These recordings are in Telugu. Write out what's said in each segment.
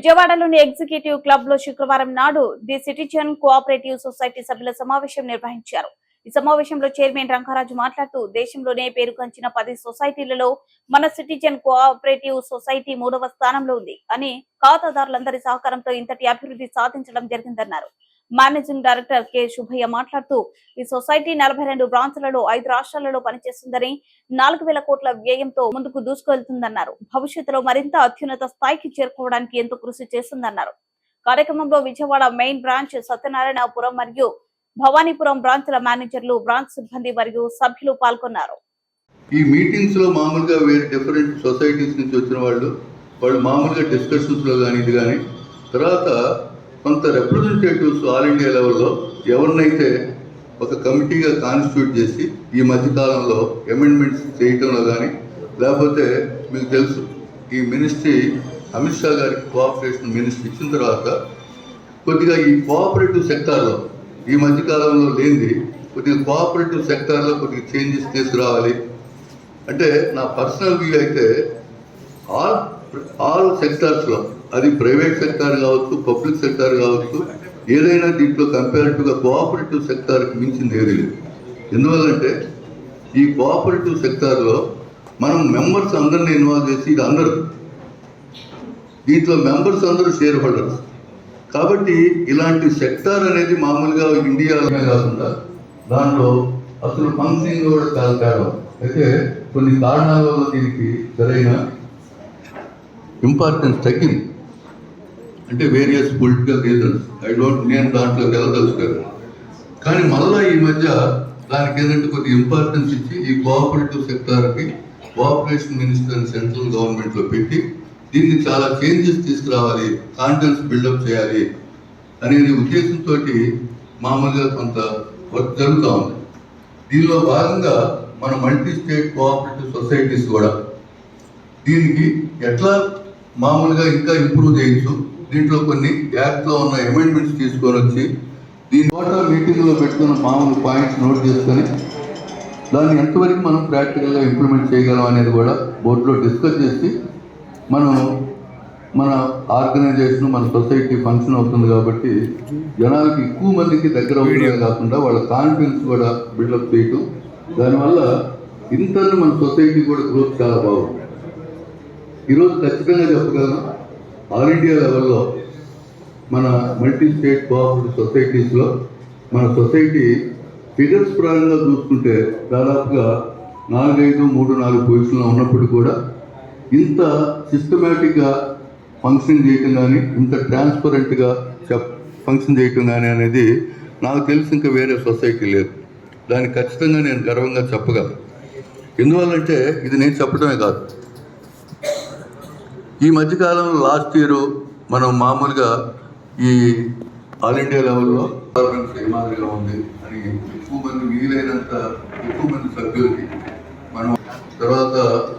విజయవాడలోని ఎగ్జిక్యూటివ్ క్లబ్లో శుక్రవారం నాడు ది సిటిజన్ కోఆపరేటివ్ సొసైటీ సభ్యుల సమావేశం నిర్వహించారు. ఈ సమావేశంలో చైర్మన్ రంగారాజు మాట్లాడుతూ దేశంలోనే పేరుగాంచిన పది సొసైటీలలో మన సిటిజన్ కోఆపరేటివ్ సొసైటీ మూడవ స్థానంలో ఉంది అని ఖాతాదారులందరి సహకారంతో ఇంతటి అభివృద్ధి సాధించడం జరిగిందన్నారు. మేనేజింగ్ డైరెక్టర్ కె శుభయ్య మాట్లాడుతూ ఈ సొసైటీ నలభై రెండు బ్రాంచ్లలో ఐదు రాష్ట్రాలలో పనిచేస్తుందని నాలుగు వేల కోట్ల వ్యయంతో ముందుకు దూసుకెళ్తుందన్నారు. భవిష్యత్తులో మరింత అత్యున్నత స్థాయికి చేరుకోవడానికి ఎంతో కృషి చేస్తుందన్నారు. కార్యక్రమంలో విజయవాడ మెయిన్ బ్రాంచ్ సత్యనారాయణపురం మరియు భవానీపురం బ్రాంచ్ల మేనేజర్లు బ్రాంచ్ సిబ్బంది మరియు సభ్యులు పాల్గొన్నారు. ఈ మీటింగ్స్లో మామూలుగా వేరే డిఫరెంట్ సొసైటీస్ నుంచి వచ్చిన వాళ్ళు వాళ్ళు మామూలుగా డిస్కషన్స్లో కానీ ఇది కానీ తర్వాత కొంత రిప్రజెంటేటివ్స్ ఆల్ ఇండియా లెవెల్లో ఎవరినైతే ఒక కమిటీగా కాన్స్టిట్యూట్ చేసి ఈ మధ్యకాలంలో అమెండ్మెంట్స్ చేయటంలో కానీ లేకపోతే మీకు తెలుసు ఈ మినిస్ట్రీ అమిత్ షా గారికి కోఆపరేషన్ మినిస్ట్రీ ఇచ్చిన తర్వాత కొద్దిగా ఈ కోఆపరేటివ్ సెక్టార్లో ఈ మధ్యకాలంలో లేనిది కొద్దిగా కోఆపరేటివ్ సెక్టార్లో కొద్దిగా చేంజెస్ తీసుకురావాలి. అంటే నా పర్సనల్ వ్యూ అయితే ఆల్ ఆల్ సెక్టార్స్లో అది ప్రైవేట్ సెక్టార్ కావచ్చు పబ్లిక్ సెక్టార్ కావచ్చు ఏదైనా దీంట్లో కంపారిటివ్గా కోఆపరేటివ్ సెక్టార్కి మించింది ఏది లేదు. ఎందువల్లంటే ఈ కోఆపరేటివ్ సెక్టార్లో మనం మెంబర్స్ అందరిని ఇన్వాల్వ్ చేసి ఇది అందరు. దీంట్లో మెంబర్స్ అందరూ షేర్ హోల్డర్స్. కాబట్టి ఇలాంటి సెక్టార్ అనేది మామూలుగా ఇండియాలోనే కాకుండా దాంట్లో అసలు ఫంక్షనింగ్ కూడా చాలా తేడా. అయితే కొన్ని కారణాల వల్ల దీనికి సరైన ఇంపార్టెన్స్ తగ్గింది. అంటే various political reasons I don't నేను దాంట్లోకి వెళ్ళదలుచుకోను కానీ మళ్ళా ఈ మధ్య దానికి ఏంటంటే కొద్దిగా ఇంపార్టెన్స్ ఇచ్చి ఈ కోఆపరేటివ్ సెక్టార్కి కోఆపరేషన్ మినిస్టర్ సెంట్రల్ గవర్నమెంట్లో పెట్టి దీన్ని చాలా చేంజెస్ తీసుకురావాలి కాన్ఫిడెన్స్ బిల్డప్ చేయాలి అనేది ఉద్దేశంతో మామూలుగా కొంత వర్క్ జరుగుతూ ఉంది. దీనిలో భాగంగా మన మల్టీ స్టేట్ కోఆపరేటివ్ సొసైటీస్ కూడా దీనికి ఎట్లా మామూలుగా ఇంకా ఇంప్రూవ్ చేయొచ్చు దీంట్లో కొన్ని యాక్ట్లో ఉన్న అమెండ్మెంట్స్ తీసుకొని వచ్చి దీని ద్వారా మీటింగ్లో పెట్టుకున్న మామూలు పాయింట్స్ నోట్ చేసుకొని దాన్ని ఎంతవరకు మనం ప్రాక్టికల్గా ఇంప్లిమెంట్ చేయగలం అనేది కూడా బోర్డులో డిస్కస్ చేసి మనం మన ఆర్గనైజేషన్ మన సొసైటీ ఫంక్షన్ అవుతుంది కాబట్టి జనాలకి ఎక్కువ మందికి దగ్గర అవుతుందే కాకుండా వాళ్ళ కాన్ఫిడెన్స్ కూడా బిల్డప్ చేయటం దానివల్ల ఇంతలో మన సొసైటీ కూడా గ్రోత్ చాలా బాగుంది. ఈరోజు ఖచ్చితంగా చెప్పగలను ఆల్ ఇండియా లెవెల్లో మన మల్టీ స్టేట్ కోఆపరేటివ్ సొసైటీస్లో మన సొసైటీ ఫిగర్స్ ప్రారంభంగా చూసుకుంటే దాదాపుగా నాలుగైదు మూడు నాలుగు పొజిషన్లో ఉన్నప్పుడు కూడా ఇంత సిస్టమేటిక్గా ఫంక్షన్ చేయటం కానీ ఇంత ట్రాన్స్పరెంట్గా చెప్ ఫంక్షన్ చేయటం కానీ అనేది నాకు తెలిసి ఇంకా వేరే సొసైటీ లేదు. దాన్ని ఖచ్చితంగా నేను గర్వంగా చెప్పగలను. ఎందువల్లంటే ఇది నేను చెప్పడమే కాదు. ఈ మధ్యకాలంలో లాస్ట్ ఇయర్ మనం మామూలుగా ఈ ఆల్ ఇండియా లెవెల్లో గవర్నమెంట్ ఏ మాదిరిగా ఉంది అని ఎక్కువ మంది వీలైనంత ఎక్కువ మంది సభ్యులకి మనం తర్వాత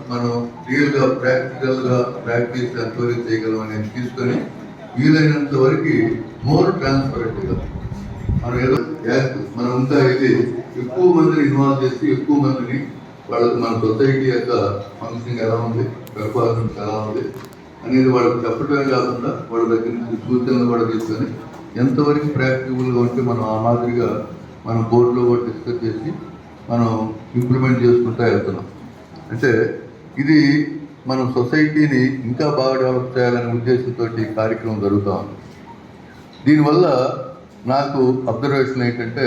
మనం రియల్గా ప్రాక్టికల్గా ప్రాక్టీస్ ఎంతవరకు చేయగలం అనేది తీసుకొని వీలైనంత వరకు మోర్ ట్రాన్స్పరెంట్గా మనం ఏదో యాక్ట్ మనం ఇంకా ఇది ఎక్కువ మందిని ఇన్వాల్వ్ చేసి ఎక్కువ మందిని వాళ్ళకి మన సొసైటీ యొక్క ఫంక్షనింగ్ ఎలా ఉంది పెర్ఫార్మెన్స్ ఎలా ఉంది అనేది వాళ్ళకి చెప్పడమే కాకుండా వాళ్ళ దగ్గర నుంచి సూచనలు కూడా తీసుకొని ఎంతవరకు ప్రాక్టికల్గా ఉంటే మనం ఆ మాదిరిగా మనం బోర్డులో కూడా డిస్కస్ చేసి మనం ఇంప్లిమెంట్ చేసుకుంటూ వెళ్తున్నాం. అంటే ఇది మనం సొసైటీని ఇంకా బాగా డెవలప్ చేయాలనే ఉద్దేశంతో ఈ కార్యక్రమం జరుగుతూ ఉంది. దీనివల్ల నాకు అబ్జర్వేషన్ ఏంటంటే